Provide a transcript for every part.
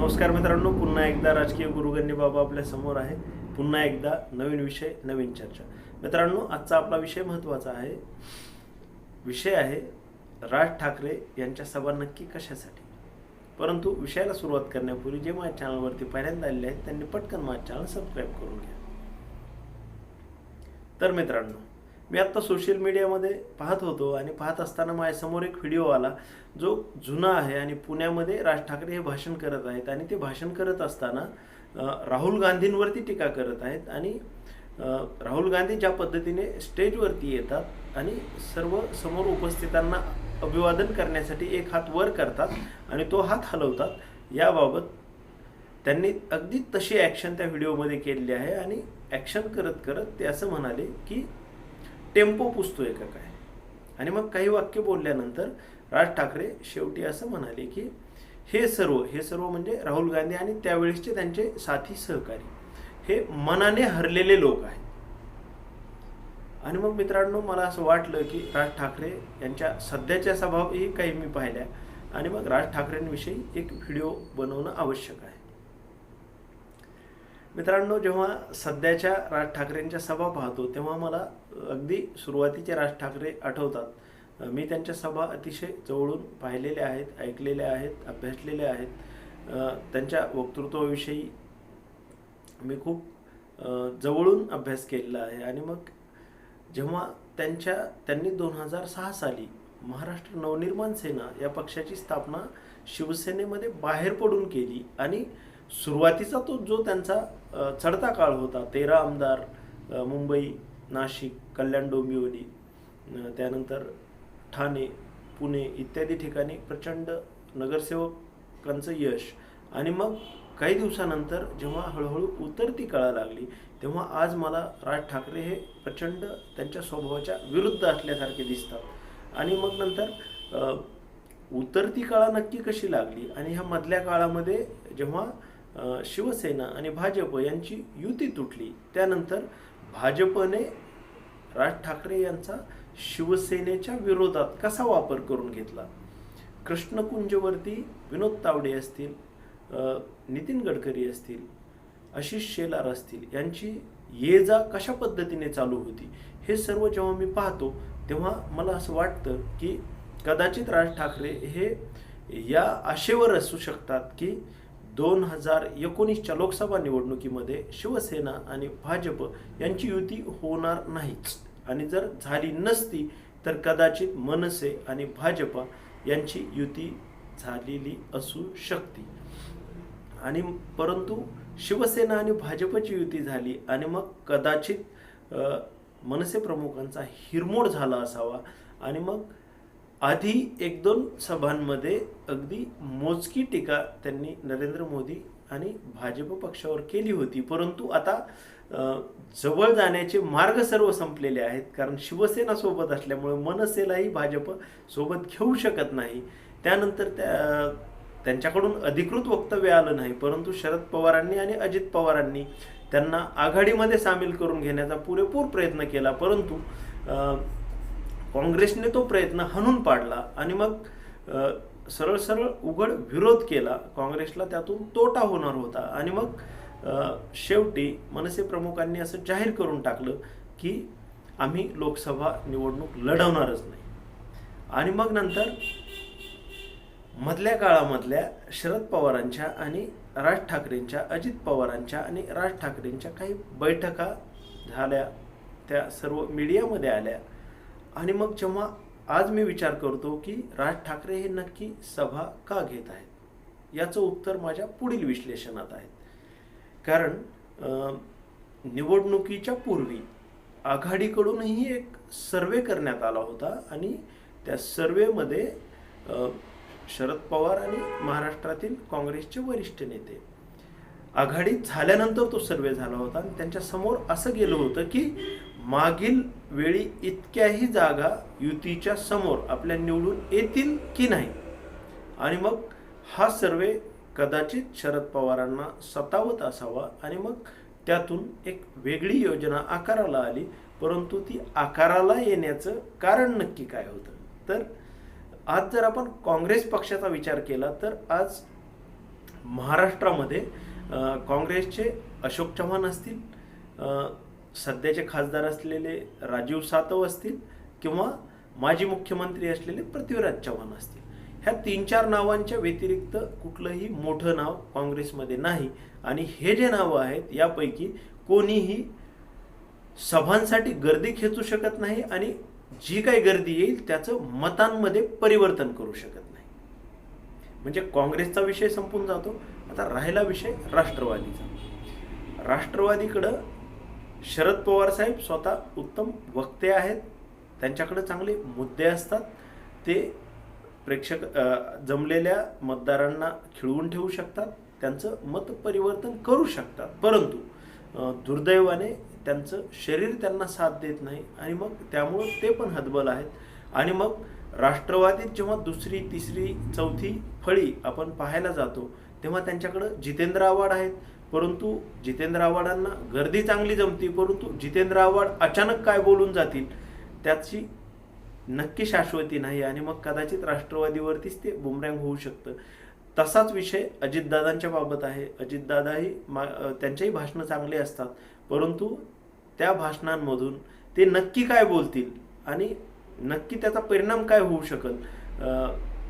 नमस्कार मित्रांनो पुन्हा एकदा राजकीय गुरुगण्य बाबा आपल्यासमोर आहे. पुन्हा एकदा नवीन विषय नवीन चर्चा. मित्रांनो आजचा आपला विषय महत्त्वाचा आहे. विषय आहे राज ठाकरे यांच्या सभा नक्की कशासाठी? परंतु विषयाला सुरुवात करण्यापूर्वी जे माझ्या चॅनलवरती पहिल्यांदा आलेले आहेत त्यांनी पटकन माझ्या चॅनल सबस्क्राईब करून घ्या. तर मित्रांनो मी आत्ता सोशल मीडियामध्ये पाहत होतो आणि पाहत असताना माझ्यासमोर एक व्हिडिओ आला जो जुना आहे आणि पुण्यामध्ये राज ठाकरे हे भाषण करत आहेत आणि ते भाषण करत असताना राहुल गांधींवरती टीका करत आहेत आणि राहुल गांधी ज्या पद्धतीने स्टेजवरती येतात आणि सर्व समोर उपस्थितांना अभिवादन करण्यासाठी एक हात वर करतात आणि तो हात हलवतात याबाबत त्यांनी अगदी तशी ॲक्शन त्या व्हिडिओमध्ये केलेली आहे आणि ॲक्शन करत करत ते असं म्हणाले की टेम्पो पुसतोय का काय? आणि मग काही वाक्य बोलल्यानंतर राज ठाकरे शेवटी असं म्हणाले की हे सर्व हे सर्व म्हणजे राहुल गांधी आणि त्यावेळेसचे त्यांचे साथी सहकारी. हे मनाने हरलेले लोक आहेत. आणि मग मित्रांनो मला असं वाटलं की राज ठाकरे यांच्या सध्याच्या स्वभावही काही मी पाहिल्या. आणि मग राज ठाकरेंविषयी एक व्हिडिओ बनवणं आवश्यक आहे. मित्रांनो जेव्हा सध्याच्या राज ठाकरेंच्या सभा पाहतो तेव्हा मला अगदी सुरुवातीचे राज ठाकरे आठवतात. मी त्यांच्या सभा अतिशय जवळून पाहिलेल्या आहेत ऐकलेल्या आहेत अभ्यासलेल्या आहेत. त्यांच्या वक्तृत्वाविषयी मी खूप जवळून अभ्यास केलेला आहे. आणि मग जेव्हा त्यांच्या त्यांनी दोन हजार सहा साली महाराष्ट्र नवनिर्माण सेना या पक्षाची स्थापना शिवसेनेमध्ये बाहेर पडून केली आणि सुरुवातीचा तो जो त्यांचा चढता काळ होता तेरा आमदार मुंबई नाशिक कल्याण डोंबिवली त्यानंतर ठाणे पुणे इत्यादी ठिकाणी प्रचंड नगरसेवकांचं यश. आणि मग काही दिवसानंतर जेव्हा हळूहळू उतरती कळा लागली तेव्हा आज मला राज ठाकरे हे प्रचंड त्यांच्या स्वभावाच्या विरुद्ध असल्यासारखे दिसतात. आणि मग नंतर उतरती काळा नक्की कशी लागली? आणि ह्या मधल्या काळामध्ये जेव्हा शिवसेना आणि भाजप यांची युती तुटली. त्यानंतर भाजपने राज ठाकरे यांचा शिवसेनेच्या विरोधात कसा वापर करून घेतला? कृष्णकुंजवरती विनोद तावडे असतील नितीन गडकरी असतील आशिष शेलार असतील यांची ये जा कशा पद्धतीने चालू होती? हे सर्व जेव्हा मी पाहतो तेव्हा मला असं वाटतं की कदाचित राज ठाकरे हे या आशेवर असू शकतात की दोन हजार एकोणीसच्या लोकसभा निवडणुकीमध्ये शिवसेना आणि भाजप यांची युती होणार नाहीच आणि जर झाली नसती तर कदाचित मनसे आणि भाजपा यांची युती झालेली असू शकते. आणि परंतु शिवसेना आणि भाजपची युती झाली आणि मग कदाचित मनसे प्रमुखांचा हिरमोड झाला असावा आणि मग आधी एक दोन सभांमध्ये अगदी मोजकी टीका त्यांनी नरेंद्र मोदी आणि भाजप पक्षावर केली होती. परंतु आता जवळ जाण्याचे मार्ग सर्व संपलेले आहेत. कारण शिवसेना सोबत असल्यामुळे मनसेलाही भाजप सोबत घेऊ शकत नाही. त्यानंतर त्या त्यांच्याकडून अधिकृत वक्तव्य आलं नाही. परंतु शरद पवारांनी आणि अजित पवारांनी त्यांना आघाडीमध्ये सामील करून घेण्याचा पुरेपूर प्रयत्न केला. परंतु काँग्रेसने तो प्रयत्न हणून पाडला आणि मग सरळ सरळ उघड विरोध केला. काँग्रेसला त्यातून तोटा होणार होता. आणि मग शेवटी मनसे प्रमुखांनी असं जाहीर करून टाकलं की आम्ही लोकसभा निवडणूक लढवणारच नाही. आणि मग नंतर मधल्या काळामधल्या शरद पवारांच्या आणि राज ठाकरेंच्या अजित पवारांच्या आणि राज ठाकरेंच्या काही बैठका झाल्या. त्या सर्व मीडियामध्ये आल्या. आणि मग जेव्हा आज मी विचार करतो की राज ठाकरे हे नक्की सभा का घेत आहेत? याचं उत्तर माझ्या पुढील विश्लेषणात आहे. कारण निवडणुकीच्या पूर्वी आघाडीकडूनही एक सर्वे करण्यात आला होता आणि त्या सर्वेमध्ये शरद पवार आणि महाराष्ट्रातील काँग्रेसचे वरिष्ठ नेते. आघाडीत झाल्यानंतर तो सर्वे झाला होता आणि त्यांच्यासमोर असं गेलं होतं की मागील वेळी इतक्याही जागा युतीच्या समोर आपल्या निवडून येतील की नाही? आणि मग हा सर्वे कदाचित शरद पवारांना सतावत असावा आणि मग त्यातून एक वेगळी योजना आकाराला आली परंतु ती आकाराला येण्याचं कारण नक्की काय होतं? तर आज जर आपण काँग्रेस पक्षाचा विचार केला तर आज महाराष्ट्रामध्ये काँग्रेसचे अशोक चव्हाण असतील सध्याचे खासदार असलेले राजीव सातव असतील किंवा माजी मुख्यमंत्री असलेले पृथ्वीराज चव्हाण असतील. ह्या तीन चार नावांच्या व्यतिरिक्त कुठलंही मोठं नाव काँग्रेसमध्ये नाही. आणि हे जे नावं आहेत यापैकी कोणीही सभांसाठी गर्दी खेचू शकत नाही आणि जी काही गर्दी येईल त्याचं मतांमध्ये परिवर्तन करू शकत नाही. म्हणजे काँग्रेसचा विषय संपून जातो. आता राहिला विषय राष्ट्रवादीचा. राष्ट्रवादीकडं शरद पवार साहेब स्वतः उत्तम वक्ते आहेत. त्यांच्याकडे चांगले मुद्दे असतात. ते प्रेक्षक जमलेल्या मतदारांना खिळवून ठेवू शकतात. त्यांचं मत परिवर्तन करू शकतात. परंतु दुर्दैवाने त्यांचं शरीर त्यांना साथ देत नाही आणि मग त्यामुळं ते पण हतबल आहेत. आणि मग राष्ट्रवादीत जेव्हा दुसरी तिसरी चौथी फळी आपण पाहायला जातो तेव्हा त्यांच्याकडं जितेंद्र आव्हाड आहेत. परंतु जितेंद्र आव्हाडांना गर्दी चांगली जमती परंतु जितेंद्र आव्हाड अचानक काय बोलून जातील त्याची नक्की शाश्वती नाही आणि मग कदाचित राष्ट्रवादीवरतीच ते बुमरँग होऊ शकतं. तसाच विषय अजितदादांच्या बाबत आहे. अजितदादाही मा त्यांचेही भाषणं चांगले असतात परंतु त्या भाषणांमधून ते नक्की काय बोलतील आणि नक्की त्याचा परिणाम काय होऊ शकल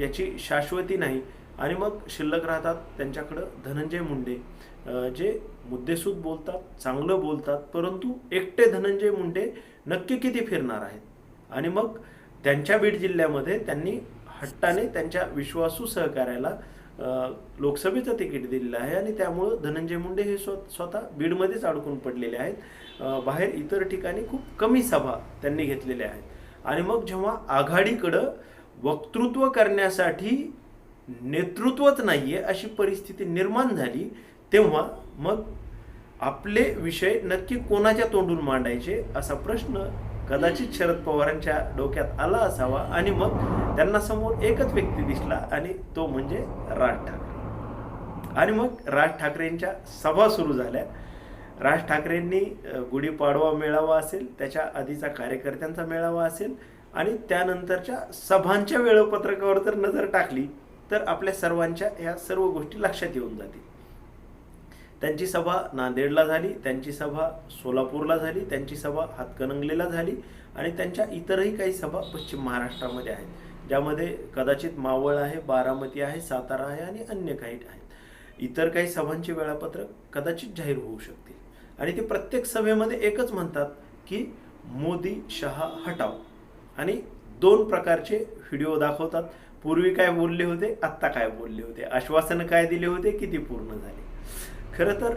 याची शाश्वती नाही. आणि मग शिल्लक राहतात त्यांच्याकडं धनंजय मुंडे. जे मुद्देसूद बोलतात चांगलं बोलतात परंतु एकटे धनंजय मुंडे नक्की किती फिरणार आहेत? आणि मग त्यांच्या बीड जिल्ह्यामध्ये त्यांनी हट्टाने त्यांच्या विश्वासू सहकार्याला लोकसभेचं तिकीट दिलेलं आहे आणि त्यामुळं धनंजय मुंडे हे स्व स्वतः बीडमध्येच अडकून पडलेले आहेत. बाहेर इतर ठिकाणी खूप कमी सभा त्यांनी घेतलेल्या आहेत. आणि मग जेव्हा आघाडीकडं वक्तृत्व करण्यासाठी नेतृत्वच नाही आहे अशी परिस्थिती निर्माण झाली तेव्हा मग आपले विषय नक्की कोणाच्या तोंडून मांडायचे असा प्रश्न कदाचित शरद पवारांच्या डोक्यात आला असावा आणि मग त्यांना समोर एकच व्यक्ती दिसला आणि तो म्हणजे राज ठाकरे. आणि मग राज ठाकरेंच्या सभा सुरू झाल्या. राज ठाकरेंनी गुढीपाडवा मेळावा असेल त्याच्या आधीचा कार्यकर्त्यांचा मेळावा असेल आणि त्यानंतरच्या सभांच्या वेळापत्रकावर जर नजर टाकली तर आपल्या सर्वांच्या ह्या सर्व गोष्टी लक्षात येऊन जातील. त्यांची सभा नांदेडला झाली त्यांची सभा सोलापूरला झाली त्यांची सभा हातकणंगलेला झाली आणि त्यांच्या इतरही काही सभा पश्चिम महाराष्ट्रामध्ये आहेत ज्यामध्ये कदाचित मावळ आहे बारामती आहे सातारा आहे आणि अन्य काही आहेत. इतर काही सभांचे वेळापत्रक कदाचित जाहीर होऊ शकतील आणि ते प्रत्येक सभेमध्ये एकच म्हणतात की मोदी शहा हटाव. आणि दोन प्रकारचे व्हिडिओ दाखवतात. पूर्वी काय बोलले होते आत्ता काय बोलले होते? आश्वासनं काय दिले होते? किती पूर्ण झाले? खरं तर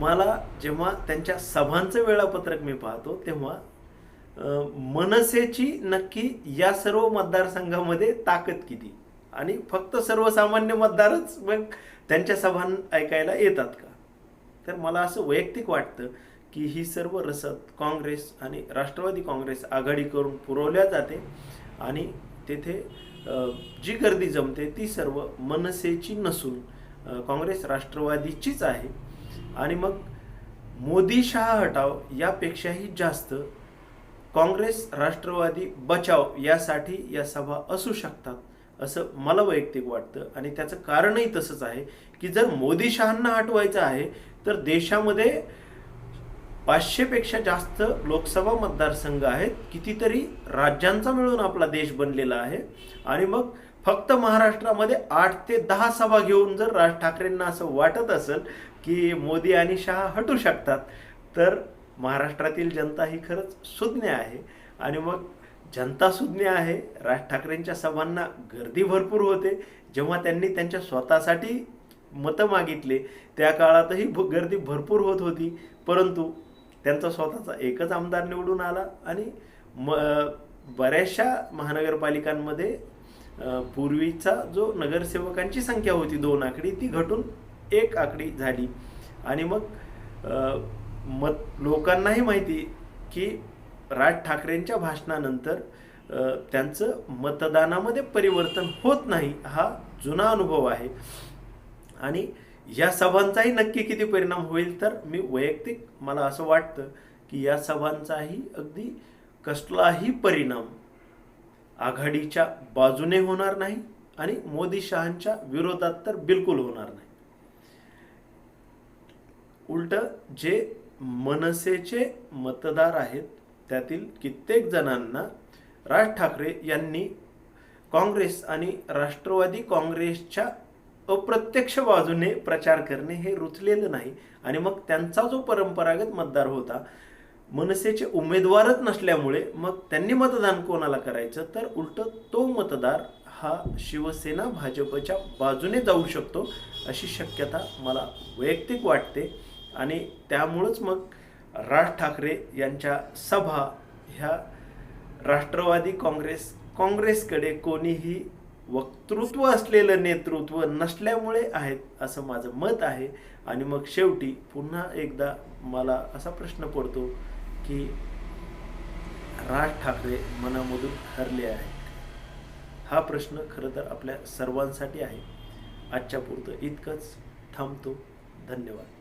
मला जेव्हा त्यांच्या सभांचं वेळापत्रक मी पाहतो तेव्हा मनसेची नक्की या सर्व मतदारसंघामध्ये ताकद किती? आणि फक्त सर्वसामान्य मतदारच मग त्यांच्या सभा ऐकायला येतात का? तर मला असं वैयक्तिक वाटतं की ही सर्व रसद काँग्रेस आणि राष्ट्रवादी काँग्रेस आघाडी करून पुरवल्या जाते आणि तेथे जी गर्दी जमते ती सर्व मनसेची नसून काँग्रेस राष्ट्रवादीचीच आहे. आणि मग मोदी शहा हटाव यापेक्षाही जास्त काँग्रेस राष्ट्रवादी बचाव यासाठी या सभा असू शकतात असं मला वैयक्तिक वाटतं. आणि त्याचं कारणही तसंच आहे की जर मोदी शहांना हटवायचं आहे तर देशामध्ये पाचशेपेक्षा जास्त लोकसभा मतदारसंघ आहेत कितीतरी राज्यांचा मिळून आपला देश बनलेला आहे. आणि मग फक्त महाराष्ट्रामध्ये आठ ते दहा सभा घेऊन जर राज ठाकरेंना असं वाटत असेल की मोदी आणि शहा हटू शकतात तर महाराष्ट्रातील जनता ही खरंच सुज्ञ आहे. आणि मग जनता सुज्ञ आहे राज ठाकरेंच्या सभांना गर्दी भरपूर होते. जेव्हा त्यांनी त्यांच्या स्वतःसाठी मतं मागितले त्या काळातही भ- गर्दी भरपूर होत होती. परंतु त्यांचा स्वतःचा एकच आमदार निवडून आला आणि म बऱ्याचशा महानगरपालिकांमध्ये पूर्वीचा जो नगरसेवकांची संख्या होती दोन आकडी ती घटून एक आकडी झाली. आणि मग मत लोकांनाही माहिती की राज ठाकरेंच्या भाषणानंतर त्यांचं मतदानामध्ये परिवर्तन होत नाही हा जुना अनुभव आहे. आणि या सभांचाही नक्की किती परिणाम होईल तर मी वैयक्तिक मला असं वाटतं की या सभांचाही अगदी कसलाही परिणाम आघाडीच्या बाजूने होणार नाही आणि मोदी शहांच्या विरोधात तर बिलकुल होणार नाही. उलट जे मनसेचे मतदार आहेत त्यातील कित्येक जणांना राज ठाकरे यांनी काँग्रेस आणि राष्ट्रवादी काँग्रेसच्या अप्रत्यक्ष बाजूने प्रचार करणे हे रुचलेलं नाही. आणि मग त्यांचा जो परंपरागत मतदार होता मनसेचे उमेदवारच नसल्यामुळे मग त्यांनी मतदान कोणाला करायचं? तर उलट तो मतदार हा शिवसेना भाजपच्या बाजूने जाऊ शकतो अशी शक्यता मला वैयक्तिक वाटते. आणि त्यामुळंच मग राज ठाकरे यांच्या सभा ह्या राष्ट्रवादी काँग्रेस काँग्रेसकडे कोणीही वक्तृत्व असलेलं नेतृत्व नसल्यामुळे आहेत असं माझं मत आहे. आणि मग शेवटी पुन्हा एकदा मला असा प्रश्न पडतो की राज ठाकरे मनामधून हरले आहेत. हा प्रश्न खरं तर आपल्या सर्वांसाठी आहे. आजच्या पुरतं इतकंच. थांबतो. धन्यवाद.